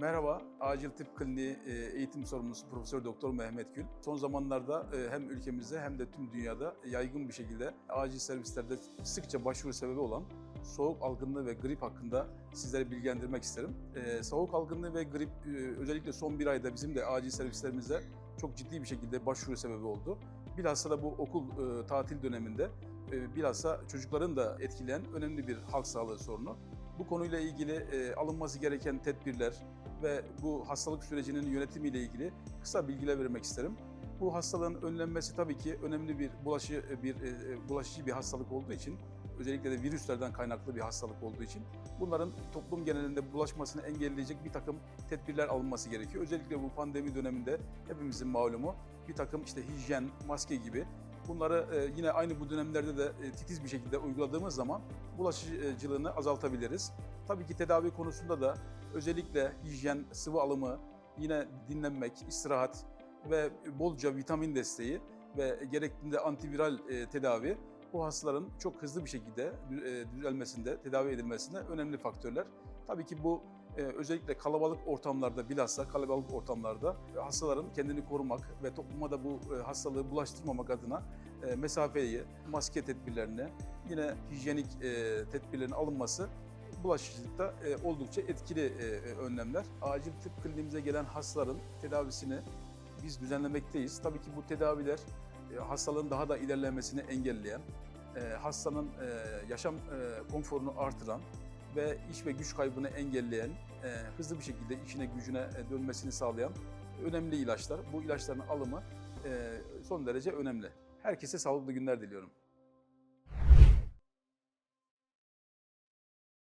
Merhaba, Acil Tıp Kliniği e, eğitim sorumlusu Profesör Doktor Mehmet Gül. Son zamanlarda e, hem ülkemizde hem de tüm dünyada yaygın bir şekilde acil servislerde sıkça başvuru sebebi olan soğuk algınlığı ve grip hakkında sizlere bilgilendirmek isterim. E, Soğuk algınlığı ve grip özellikle son bir ayda bizim de acil servislerimizde çok ciddi bir şekilde başvuru sebebi oldu. Bilhassa da bu okul tatil döneminde bilhassa çocukların da etkileyen önemli bir halk sağlığı sorunu. Bu konuyla ilgili alınması gereken tedbirler ve bu hastalık sürecinin yönetimiyle ilgili kısa bilgiler vermek isterim. Bu hastalığın önlenmesi tabii ki önemli bir bulaşı bir e, bulaşıcı bir hastalık olduğu için özellikle de virüslerden kaynaklı bir hastalık olduğu için bunların toplum genelinde bulaşmasını engelleyecek bir takım tedbirler alınması gerekiyor. Özellikle bu pandemi döneminde hepimizin malumu bir takım işte hijyen, maske gibi bunları e, yine aynı bu dönemlerde de e, titiz bir şekilde uyguladığımız zaman bulaşıcılığını azaltabiliriz. Tabii ki tedavi konusunda da özellikle hijyen, sıvı alımı, yine dinlenmek, istirahat ve bolca vitamin desteği ve gerektiğinde antiviral e, tedavi bu hastaların çok hızlı bir şekilde düzelmesinde, tedavi edilmesinde önemli faktörler. Tabii ki bu e, özellikle kalabalık ortamlarda, bilhassa kalabalık ortamlarda e, hastaların kendini korumak ve topluma da bu e, hastalığı bulaştırmamak adına e, mesafeyi, maske tedbirlerini, yine hijyenik tedbirlerin alınması bulaşıcılıkta oldukça etkili önlemler. Acil tıp kliniğimize gelen hastaların tedavisini biz düzenlemekteyiz. Tabii ki bu tedaviler hastalığın daha da ilerlemesini engelleyen, hastanın yaşam konforunu artıran ve iş ve güç kaybını engelleyen, e, hızlı bir şekilde işine gücüne e, dönmesini sağlayan önemli ilaçlar. Bu ilaçların alımı e, son derece önemli. Herkese sağlıklı günler diliyorum.